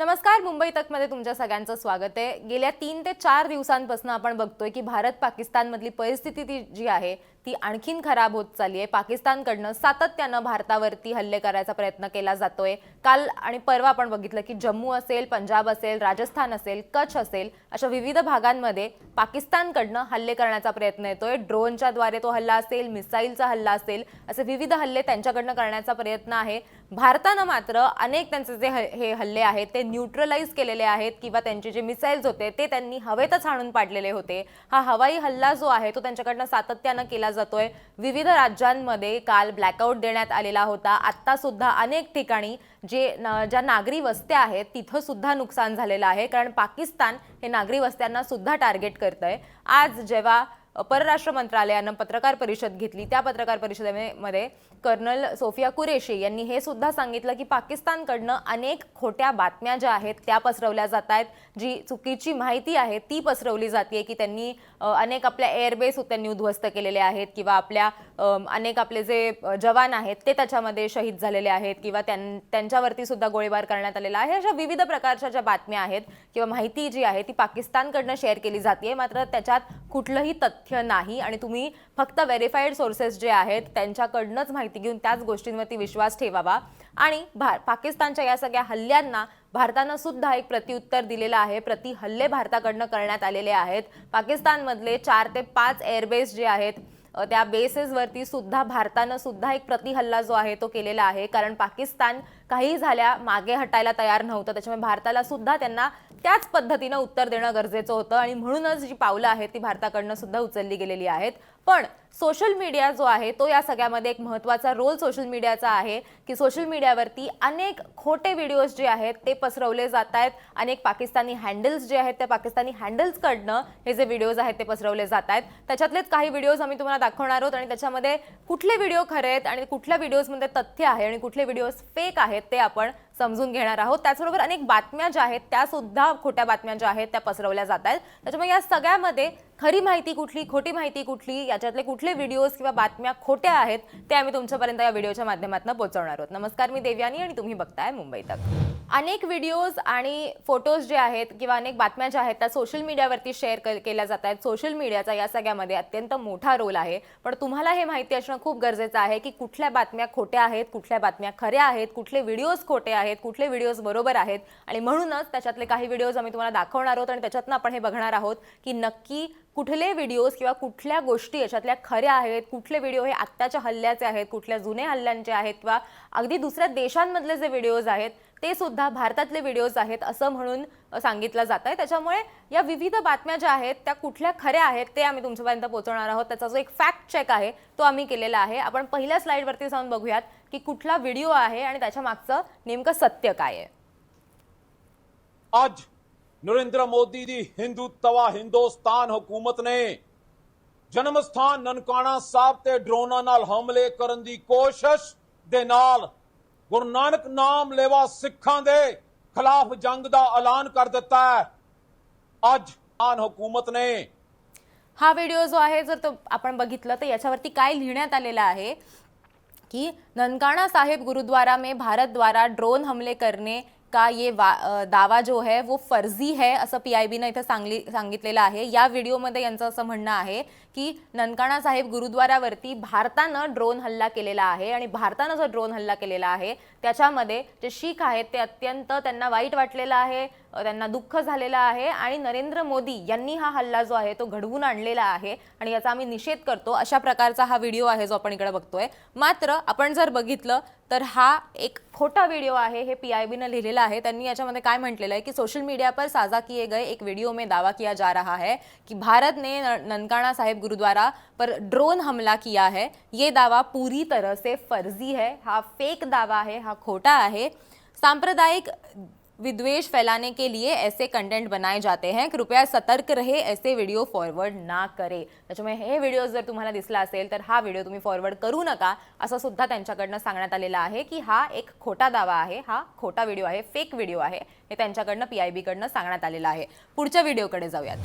नमस्कार मुंबई तकमध्ये तुमच्या सगळ्यांचं स्वागत आहे. गेल्या तीन ते चार दिवसांपासून आपण बघतोय की भारत पाकिस्तानमधली परिस्थिती जी आहे ती आणखीन खराब होत चालली आहे. पाकिस्तानकडनं सातत्यानं भारतावरती हल्ले करायचा प्रयत्न केला जातोय. काल आणि परवा आपण बघितलं की जम्मू असेल पंजाब असेल राजस्थान असेल कच्छ असेल अशा विविध भागांमध्ये पाकिस्तानकडनं हल्ले करण्याचा प्रयत्न येतोय. ड्रोनच्या द्वारे तो हल्ला असेल मिसाईलचा हल्ला असेल असे विविध हल्ले त्यांच्याकडनं करण्याचा प्रयत्न आहे. भारतानं मात्र अनेक त्यांचे जे ह- हे हल्ले आहेत ते न्यूट्रलाइज केलेले आहेत किंवा त्यांचे जे मिसाईल्स होते ते त्यांनी हवेतच हाणून पाडलेले होते. हा हवाई हल्ला जो आहे तो त्यांच्याकडनं सातत्यानं केला जातोय. विविध राज्यांमध्ये काल ब्लॅकआउट देण्यात आलेला होता. आत्ता सुद्धा अनेक ठिकाणी जे ज्या नागरी वस्त्या आहेत तिथं सुद्धा नुकसान झालेलं आहे. कारण पाकिस्तान हे नागरी वस्त्यांना सुद्धा टार्गेट करतंय. आज जेव्हा परराष्ट्र मंत्रालयानं पत्रकार परिषद घेतली. त्या पत्रकार परिषदेमध्ये कर्नल सोफिया कुरेशी यांनी हे सुद्धा सांगितलं की पाकिस्तानकडनं अनेक खोट्या बातम्या ज्या आहेत त्या पसरवल्या जात आहेत. जी चुकीची माहिती आहे ती पसरवली जाते की त्यांनी अनेक आपल्या एअरबेस त्यांनी उद्ध्वस्त केलेले आहेत किंवा आपल्या अनेक आपले जे जवान आहेत ते त्याच्यामध्ये शहीद झालेले आहेत किंवा त्यां त्यांच्यावरती सुद्धा गोळीबार करण्यात आलेला आहे. अशा विविध प्रकारच्या ज्या बातम्या आहेत किंवा माहिती जी आहे ती पाकिस्तानकडनं शेअर केली जाते मात्र त्याच्यात कुठलंही तथ्य तथ्य नाही आणि तुम्ही फक्त व्हेरीफाईड सोर्सेस जे आहेत त्यांच्याकडनंच माहिती घेऊन त्याच गोष्टींवरती विश्वास ठेवावा. आणि भा पाकिस्तानच्या या सगळ्या हल्ल्यांना भारतानं सुद्धा एक प्रत्युत्तर दिलेलं आहे. प्रति हल्ले भारताकडनं करण्यात आलेले आहेत. पाकिस्तानमधले चार ते पाच एअरबेस जे आहेत त्या बेसेसवरती सुद्धा भारतानं सुद्धा एक प्रतिहल्ला जो आहे तो केलेला आहे. कारण पाकिस्तान काही झाल्या मागे हटायला तयार नव्हतं. त्याच्यामुळे भारताला सुद्धा त्यांना त्याच पद्धतीनं उत्तर देणं गरजेचं होतं आणि म्हणूनच जी पावलं आहेत ती भारताकडनं सुद्धा उचलली गेलेली आहेत. पण सोशल मीडिया जो आहे तो या सगळ्यामध्ये एक महत्त्वाचा रोल सोशल मीडियाचा आहे की सोशल मीडियावरती अनेक खोटे व्हिडिओज जे आहेत ते पसरवले जात आहेत. अनेक पाकिस्तानी हँडल्स जे आहेत त्या पाकिस्तानी हँडल्सकडनं हे जे व्हिडिओज आहेत ते पसरवले जात आहेत. त्याच्यातलेच काही व्हिडिओज आम्ही तुम्हाला दाखवणार आहोत आणि त्याच्यामध्ये कुठले व्हिडिओ खरे आहेत आणि कुठल्या व्हिडिओजमध्ये तथ्य आहे आणि कुठले व्हिडिओज फेक आहेत ते आपण समजून घेणार आहोत. त्याचबरोबर अनेक बातम्या ज्या आहेत त्या सुद्धा खोट्या बातम्या ज्या आहेत त्या पसरवल्या जात आहेत. त्याच्यामुळे या सगळ्यामध्ये खरी माहिती कुठली खोटी माहिती कुठली याच्यातले कुठले व्हिडिओज किंवा बातम्या खोट्या आहेत ते आम्ही तुमच्यापर्यंत या व्हिडिओच्या माध्यमातून पोहोचवणार आहोत. नमस्कार मी देवयानी आणि तुम्ही बघताय मुंबई तक. अनेक व्हिडिओज आणि फोटोज जे आहेत किंवा अनेक बातम्या ज्या आहेत त्या सोशल मीडियावरती शेअर केल्या जात आहेत. सोशल मीडियाचा या सगळ्यामध्ये अत्यंत मोठा रोल आहे. पण तुम्हाला हे माहिती असणं खूप गरजेचं आहे की कुठल्या बातम्या खोट्या आहेत कुठल्या बातम्या खऱ्या आहेत कुठले व्हिडिओज खोटे आहेत कुठले व्हिडिओज बरोबर आहेत आणि म्हणूनच त्याच्यातले काही व्हिडिओज आम्ही तुम्हाला दाखवणार आहोत आणि त्याच्यातनं आपण हे बघणार आहोत की नक्की कुठले व्हिडिओज किंवा कुठल्या गोष्टी याच्यातल्या खऱ्या आहेत कुठले व्हिडिओ हे आत्ताच्या हल्ल्याचे आहेत कुठल्या जुने हल्ल्यांचे आहेत किंवा अगदी दुसऱ्या देशांमधले जे व्हिडिओज आहेत ते सुद्धा भारतातले व्हिडिओज आहेत असं म्हणून सांगितलं जात आहे त्याच्यामुळे या विविध बातम्या ज्या आहेत त्या कुठल्या खऱ्या आहेत ते आम्ही तुमच्यापर्यंत पोहोचवणार आहोत. त्याचा जो एक फॅक्ट चेक आहे तो आम्ही केलेला आहे. आपण पहिल्या स्लाईडवरती जाऊन बघूयात. की कुठला व्हिडिओ आहे आणि त्याच्या मागचं नेमकं सत्य काय आहे ਅੱਜ ਨਰਿੰਦਰ ਮੋਦੀ ਦੀ ਹਿੰਦੂਤਵਾ ਹਿੰਦੁਸਤਾਨ ਹਕੂਮਤ ਨੇ ਜਨਮ ਸਥਾਨ ਨਨਕਾਣਾ ਸਾਹਿਬ ਤੇ ਡਰੋਨਾਂ ਨਾਲ ਹਮਲੇ ਕਰਨ ਦੀ ਕੋਸ਼ਿਸ਼ ਦੇ ਨਾਲ ਗੁਰੂ ਨਾਨਕ ਨਾਮ ਲੈਵਾ ਸਿੱਖਾਂ ਦੇ ਖਿਲਾਫ ਜੰਗ ਦਾ ਐਲਾਨ ਕਰ ਦਿੱਤਾ ਹੈ ਅੱਜ ਆਨ ਹਕੂਮਤ ਨੇ हा व्हिडिओ जो आहे जर तो आपण बघितलं तर याच्यावरती काय लिहिण्यात आलेलं आहे कि ननकाना साहिब गुरुद्वारा में भारत द्वारा ड्रोन हमले करने का ये वा दावा जो है वो फर्जी है असं पी आय बीनं इथं सांगली सांगितलेलं आहे. या व्हिडिओमध्ये यांचं असं म्हणणं आहे की ननकाणा साहेब गुरुद्वारावरती भारतानं ड्रोन हल्ला केलेला आहे आणि भारतानं जो ड्रोन हल्ला केलेला आहे त्याच्यामध्ये जे शीख आहेत ते अत्यंत त्यांना वाईट वाटलेलं आहे त्यांना दुःख झालेलं आहे आणि नरेंद्र मोदी यांनी हा हल्ला जो आहे तो घडवून आणलेला आहे आणि याचा आम्ही निषेध करतो. अशा प्रकारचा हा व्हिडिओ आहे जो आपण इकडे बघतोय. मात्र आपण जर बघितलं तर हा एक खोटा व्हिडिओ आहे हे पी आय बीनं लिहिलेलं आहे. त्यांनी याच्यामध्ये काय म्हटलेलं आहे की सोशल मीडिया पर साझा किए गए एक वीडियो में दावा किया जा रहा है कि भारत ने ननकाणा साहेब साहिब गुरुद्वारा पर ड्रोन हमला किया है। ये दावा पूरी तरह से फर्जी है। हा फेक दावा है हा खोटा आहे। सांप्रदायिक विद्वेष फैलाने के लिए ऐसे कंटेंट बनाए जाते हैं। कृपया सतर्क रहे ऐसे व्हिडिओ फॉरवर्ड ना करे। त्याच्यामुळे हे व्हिडिओ जर तुम्हाला दिसला असेल तर हा व्हिडिओ तुम्ही फॉरवर्ड करू नका असं सुद्धा त्यांच्याकडनं सांगण्यात आलेलं आहे की हा एक खोटा दावा आहे हा खोटा व्हिडिओ आहे फेक व्हिडिओ आहे. हे त्यांच्याकडनं पी आय बीकडनं सांगण्यात आलेलं आहे. पुढच्या व्हिडिओकडे जाऊयात.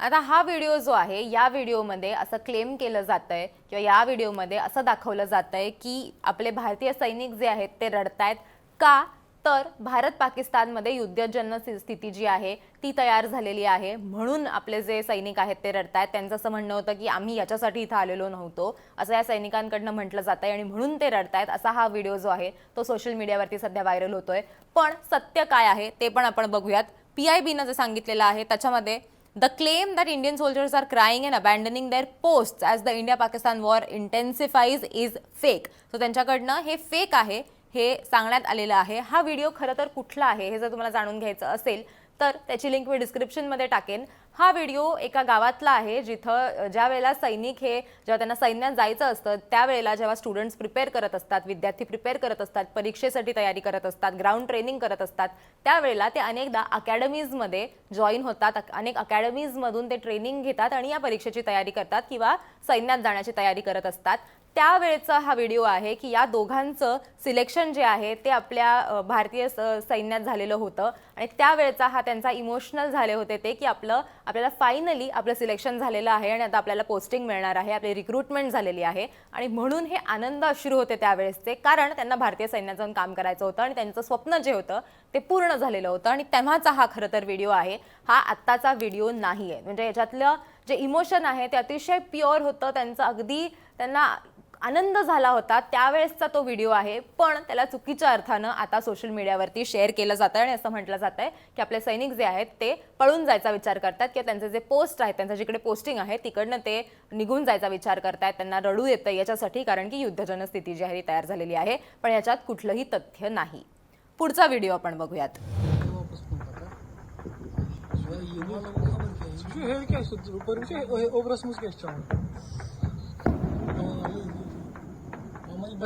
आता हा व्हिडिओ जो आहे या व्हिडिओमध्ये असं क्लेम केलं जात आहे किंवा या व्हिडिओमध्ये असं दाखवलं जातं आहे की आपले भारतीय सैनिक जे आहेत ते रडतायत. का? तर भारत पाकिस्तानमध्ये युद्धजन्य स्थिती जी आहे ती तयार झालेली आहे. म्हणून आपले जे सैनिक आहेत ते रडतायत. त्यांचं असं म्हणणं होतं की आम्ही याच्यासाठी इथं आलेलो नव्हतो. असं या सैनिकांकडनं म्हटलं जात आहे आणि म्हणून ते रडतायत. असा हा व्हिडिओ जो आहे तो सोशल मीडियावरती सध्या व्हायरल होतोय. पण सत्य काय आहे ते पण आपण बघूयात. पी आय बीनं जे सांगितलेलं आहे त्याच्यामध्ये the claim that Indian soldiers are crying and abandoning their post as the India Pakistan war intensifies is fake so त्यांच्याकडनं हे फेक आहे. हे सांगण्यात आलेलं आहे. हा व्हिडिओ खरं तर कुठला आहे हे जर तुम्हाला जाणून घ्यायचं असेल तर त्याची लिंक मी डिस्क्रिप्शनमध्ये टाकेन. हा व्हिडिओ एका गावातला आहे जिथं ज्या वेळेला सैनिक हे जेव्हा त्यांना सैन्यात जायचं असतं त्यावेळेला जेव्हा स्टुडंट्स प्रिपेअर करत असतात विद्यार्थी प्रिपेअर करत असतात परीक्षेसाठी तयारी करत असतात ग्राउंड ट्रेनिंग करत असतात त्यावेळेला ते अनेकदा अकॅडमीजमध्ये जॉईन होतात. अनेक अकॅडमीजमधून ते ट्रेनिंग घेतात आणि या परीक्षेची तयारी करतात किंवा सैन्यात जाण्याची तयारी करत असतात. त्यावेळेचा हा व्हिडिओ आहे की या दोघांचं सिलेक्शन जे आहे ते आपल्या भारतीय स- सैन्यात झालेलं होतं. आणि त्यावेळेचा हा त्यांचा इमोशनल झाले होते ते की आपलं आपल्याला फायनली आपलं सिलेक्शन झालेलं आहे आणि आता आपल्याला पोस्टिंग मिळणार आहे आपली रिक्रुटमेंट झालेली आहे. आणि म्हणून हे आनंद अश्रू होते त्यावेळेसचे कारण त्यांना भारतीय सैन्यात जाऊन काम करायचं होतं आणि त्यांचं स्वप्न जे होतं ते पूर्ण झालेलं होतं. आणि तेव्हाचा हा खरं तर व्हिडिओ आहे हा आत्ताचा व्हिडिओ नाही आहे म्हणजे याच्यातलं जे इमोशन आहे ते अतिशय प्युअर होतं. त्यांचं अगदी त्यांना आनंद झाला होता त्यावेळेसचा तो व्हिडिओ आहे पण त्याला चुकीच्या अर्थानं आता सोशल मीडियावरती शेअर केलं जातं आणि असं म्हटलं जात आहे की आपले सैनिक जे आहेत ते पळून जायचा विचार करतात किंवा त्यांचे जे पोस्ट आहेत त्यांचं जिकडे पोस्टिंग आहे तिकडनं ते निघून जायचा विचार करतायत त्यांना रडू येतं याच्यासाठी कारण की युद्धजन्य स्थिती जी आहे ती तयार झालेली आहे पण याच्यात कुठलंही तथ्य नाही पुढचा व्हिडिओ आपण बघूयात करता ये वाला वो खबर क्या है जो है क्या है ऊपर से ओब्रस मुझ क्या है Das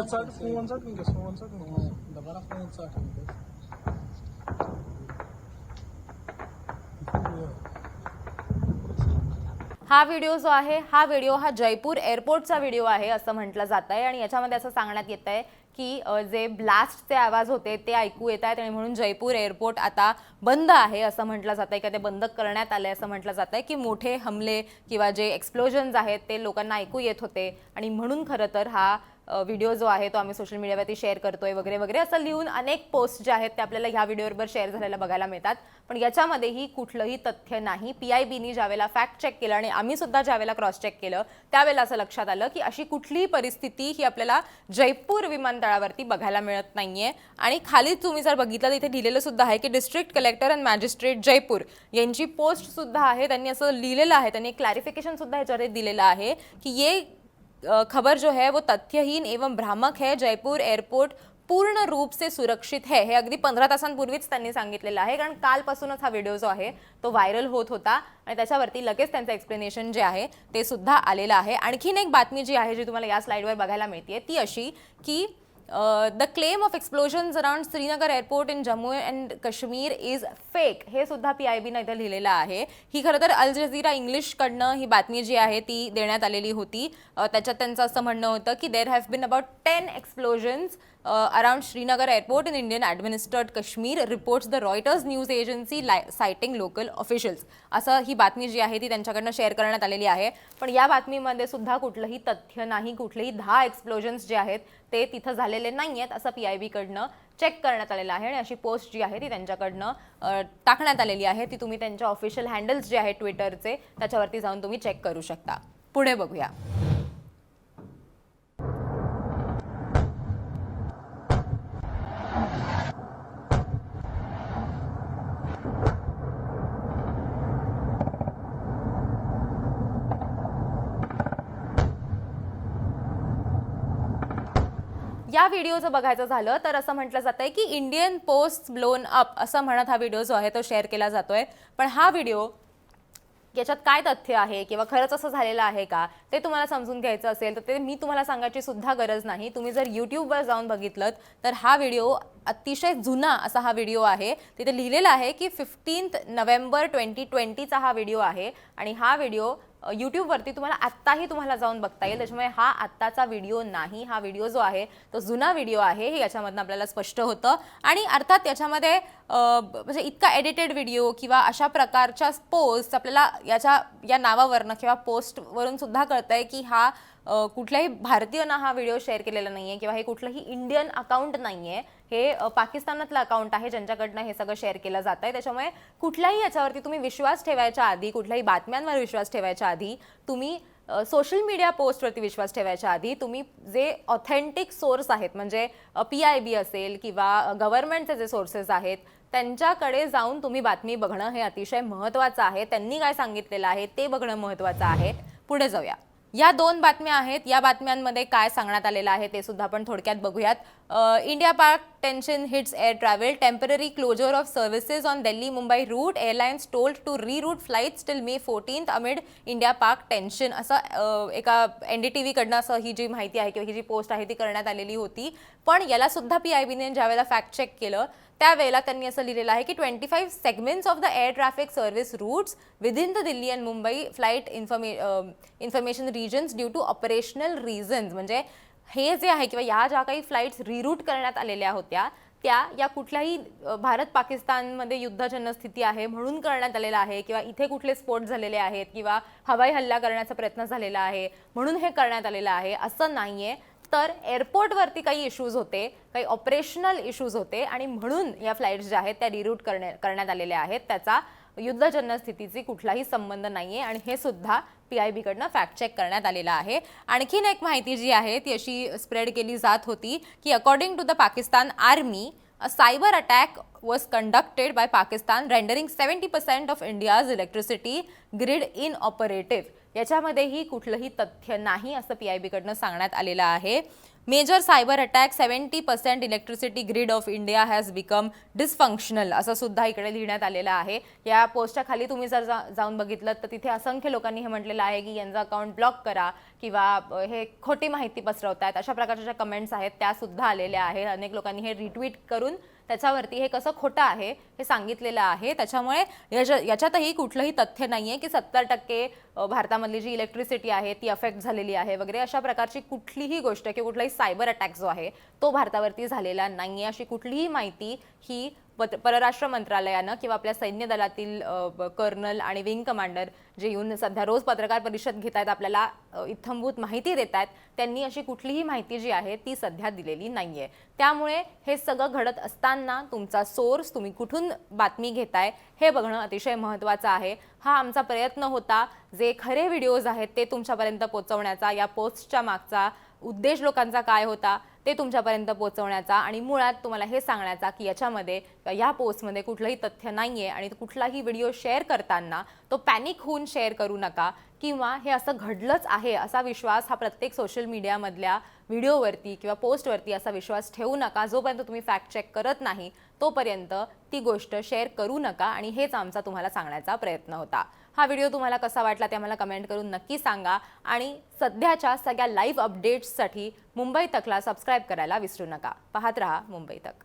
हा व्हिडिओ जो आहे हा व्हिडिओ हा जयपूर एअरपोर्टचा व्हिडिओ आहे असं म्हटलं जात आहे आणि याच्यामध्ये असं सांगण्यात येत आहे की जे ब्लास्टचे आवाज होते ते ऐकू येत आहेत आणि म्हणून जयपूर एअरपोर्ट आता बंद आहे असं म्हटलं जात आहे का ते बंद करण्यात आलंय असं म्हटलं जात आहे की मोठे हमले किंवा जे एक्सप्लोजन्स आहेत ते लोकांना ऐकू येत होते. आणि म्हणून खरं तर हा व्हिडिओ जो आहे तो आम्ही सोशल मीडियावरती शेअर करतोय वगैरे वगैरे असं लिहून अनेक पोस्ट जे आहेत ते आपल्याला ह्या व्हिडिओवर शेअर झालेल्या बघायला मिळतात. पण याच्यामध्येही कुठलंही तथ्य नाही. पी आय बीनी ज्यावेळेला फॅक्ट चेक केलं आणि आम्ही सुद्धा ज्यावेळेला क्रॉस चेक केलं त्यावेळेला असं लक्षात आलं की अशी कुठलीही परिस्थिती ही आपल्याला जयपूर विमानतळावरती बघायला मिळत नाहीये. आणि खाली तुम्ही जर बघितलं तर इथे लिहिलेलं सुद्धा आहे की district collector and magistrate Jaipur यांची पोस्ट सुद्धा आहे. त्यांनी असं लिहिलेलं आहे. त्यांनी क्लॅरिफिकेशन सुद्धा ह्याच्यावरती दिलेलं आहे की ये खबर जो है वो तथ्यहीन एवं भ्रामक है। जयपूर एअरपोर्ट पूर्ण रूप से सुरक्षित है। हे अगदी पंधरा तासांपूर्वीच त्यांनी सांगितलेलं आहे कारण कालपासूनच हा व्हिडिओ जो आहे तो व्हायरल होत होता आणि त्याच्यावरती लगेच त्यांचं एक्सप्लेनेशन जे आहे ते सुद्धा आलेलं आहे. आणखीन एक बातमी जी आहे जी तुम्हाला या स्लाईडवर बघायला मिळते ती अशी की the claim of explosions around Srinagar airport in Jammu and Kashmir is fake हे सुद्धा पी आय बीनं इथं लिहिलेलं आहे. ही खरं तर अल जझीरा इंग्लिशकडनं ही बातमी जी आहे ती देण्यात आलेली होती. Uh, त्याच्यात त्यांचं असं म्हणणं होतं की there have been about ten explosions around Srinagar airport in Indian administered Kashmir reports the Reuters news agency citing local officials असं ही बातमी जी आहे ती त्यांच्याकडनं शेअर करण्यात आलेली आहे. पण या बातमीमध्ये सुद्धा कुठलंही तथ्य नाही कुठलेही दहा एक्सप्लोजन्स जे आहेत ते तिथं झालेले नाही आहेत असं पी आय बीकडनं चेक करण्यात आलेलं आहे. आणि अशी पोस्ट जी आहे ती त्यांच्याकडनं टाकण्यात आलेली आहे. ती तुम्ही त्यांच्या ऑफिशियल हँडल्स जे आहेत ट्विटरचे त्याच्यावरती जाऊन तुम्ही चेक करू शकता. पुढे बघूया. या व्हिडिओचं बघायचं झालं तर असं म्हटलं जात आहे की इंडियन पोस्ट ब्लोन अप असं म्हणत हा व्हिडिओ जो आहे तो शेअर केला जातोय. पण हा व्हिडिओ याच्यात काय तथ्य आहे किंवा खरंच असं झालेलं आहे का? ते तुम्हाला समजून घ्यायचं असेल तर ते मी तुम्हाला सांगायची सुद्धा गरज नाही. तुम्ही जर यूट्यूबवर जाऊन बघितलं तर हा व्हिडिओ अतिशय जुना असा हा व्हिडिओ आहे. तिथे लिहिलेला आहे की फिफ्टीन्थ नोव्हेंबर ट्वेंटी ट्वेंटीचा हा व्हिडिओ आहे. आणि हा व्हिडिओ यूट्यूबवरती तुम्हाला आत्ताही तुम्हाला जाऊन बघता येईल. त्याच्यामुळे हा आत्ताचा व्हिडिओ नाही. हा व्हिडिओ जो आहे तो जुना व्हिडिओ आहे हे याच्यामधनं आपल्याला स्पष्ट होतं. आणि अर्थात याच्यामध्ये म्हणजे इतका एडिटेड व्हिडिओ किंवा अशा प्रकारच्या पोस्ट आपल्याला याच्या या नावावरनं किंवा पोस्टवरून सुद्धा कळतंय की हा कुठल्याही भारतीयनं हा व्हिडिओ शेअर केलेला नाही आहे किंवा हे कुठलंही इंडियन अकाउंट आहे हे पाकिस्तानातलं अकाउंट आहे ज्यांच्याकडनं हे सगळं शेअर केलं जात आहे त्याच्यामुळे कुठल्याही याच्यावरती तुम्ही विश्वास ठेवायच्या आधी कुठल्याही बातम्यांवर विश्वास ठेवायच्या आधी तुम्ही सोशल मीडिया पोस्टवरती विश्वास ठेवायच्या आधी तुम्ही जे ऑथेंटिक सोर्स आहेत म्हणजे पी आय बी असेल किंवा गव्हर्नमेंटचे जे सोर्सेस आहेत त्यांच्याकडे जाऊन तुम्ही बातमी बघणं हे अतिशय महत्त्वाचं आहे. त्यांनी काय सांगितलेलं आहे ते बघणं महत्त्वाचं आहे. पुढे जाऊया. या दोन बातम्या आहेत. या बातम्यांमध्ये काय सांगण्यात आलेलं आहे ते सुद्धा आपण थोडक्यात बघूयात. India Pak tension hits air travel temporary closure of services on Delhi Mumbai route airlines told to reroute flights till May fourteenth amid India Pak tension. असं एका एन डी टी व्हीकडनं असं ही जी माहिती आहे किंवा ही जी पोस्ट आहे ती करण्यात आलेली होती. पण याला सुद्धा पी आय बीने ज्यावेळेला फॅक्ट चेक केलं त्यावेळेला त्यांनी असं लिहिलेलं आहे की twenty five segments of the air traffic service routes within the Delhi and Mumbai flight inform information regions due to operational reasons म्हणजे हे जे आहे किंवा या ज्या काही फ्लाईट्स रिरूट करण्यात आलेल्या होत्या त्या या कुठल्याही भारत पाकिस्तानमध्ये युद्धजन्य स्थिती आहे म्हणून करण्यात आलेला आहे किंवा इथे कुठले स्फोट झालेले आहेत किंवा हवाई हल्ला करण्याचा प्रयत्न झालेला आहे म्हणून हे करण्यात आलेलं आहे असं नाही आहे तर एअरपोर्टवरती काही इश्यूज होते काही ऑपरेशनल इश्यूज होते आणि म्हणून या फ्लाईट्स ज्या आहेत त्या रिरूट करण्या करण्यात आलेल्या आहेत. त्याचा युद्धजन्य स्थितीची कुठलाही संबंध नाही आहे आणि हे सुद्धा पी आय बीकडनं फॅक्ट चेक करण्यात आलेलं आहे. आणखीन एक माहिती जी आहे ती अशी स्प्रेड केली जात होती की according to the Pakistan army a cyber attack was conducted by Pakistan rendering seventy percent of India's electricity grid in operative याच्यामध्येही कुठलंही तथ्य नाही असं पी आय बीकडनं सांगण्यात आलेलं आहे. Major cyber attack seventy percent electricity grid of India has become dysfunctional असं सुद्धा इकडे लिहिण्यात आलेलं आहे. या पोस्टच्या खाली तुम्ही जर जा- जाऊन बघितलं तर तिथे असंख्य लोकांनी हे म्हटलेलं आहे की यांचं अकाउंट ब्लॉक करा किंवा हे खोटी माहिती पसरवत आहेत अशा प्रकारच्या ज्या कमेंट्स आहेत त्यासुद्धा आलेल्या आहेत. अनेक लोकांनी हे रिट्विट करून त्याच्यावरती हे कसं खोटं आहे हे सांगितलेलं आहे. त्याच्यामुळे याच्या याच्यातही कुठलंही तथ्य नाही आहे की सत्तर टक्के भारतामधली जी इलेक्ट्रिसिटी आहे ती अफेक्ट झालेली आहे वगैरे. अशा प्रकारची कुठलीही गोष्ट किंवा कुठलाही सायबर अटॅक जो आहे तो भारतावरती झालेला नाही आहे अशी कुठलीही माहिती ही परराष्ट्र मंत्रालयानं किंवा आपल्या सैन्य दलातील ब- कर्नल आणि विंग कमांडर जे येऊन सध्या रोज पत्रकार परिषद घेत आहेत आपल्याला इत्थंभूत माहिती देत आहेत त्यांनी अशी कुठलीही माहिती जी आहे ती सध्या दिलेली नाही आहे त्यामुळे हे सगळं घडत असताना तुमचा सोर्स तुम्ही कुठून बातमी घेताय हे बघणं अतिशय महत्त्वाचं आहे. हा आमचा प्रयत्न होता जे खरे व्हिडिओज आहेत ते तुमच्यापर्यंत पोहोचवण्याचा या पोस्टच्या मागचा उद्देश लोकांचा काय होता ते तुमच्यापर्यंत पोहोचवण्याचा आणि मुळात तुम्हाला हे सांगण्याचा की याच्यामध्ये या पोस्टमध्ये कुठलंही तथ्य नाही आहे आणि कुठलाही व्हिडिओ शेअर करताना तो पॅनिक होऊन शेअर करू नका किंवा हे असं घडलंच आहे असा विश्वास हा प्रत्येक सोशल मीडियामधल्या व्हिडिओवरती किंवा पोस्टवरती असा विश्वास ठेवू नका. जोपर्यंत तुम्ही फॅक्ट चेक करत नाही तोपर्यंत ती गोष्ट शेअर करू नका आणि हेच आमचा तुम्हाला सांगण्याचा प्रयत्न होता. हा व्हिडिओ तुम्हाला कसा वाटला ते आम्हाला कमेंट करून नक्की सांगा. आणि सध्याच्या सगळ्या लाईव्ह अपडेट्ससाठी मुंबई तकला सबस्क्राईब करायला विसरू नका. पाहत रहा मुंबई तक.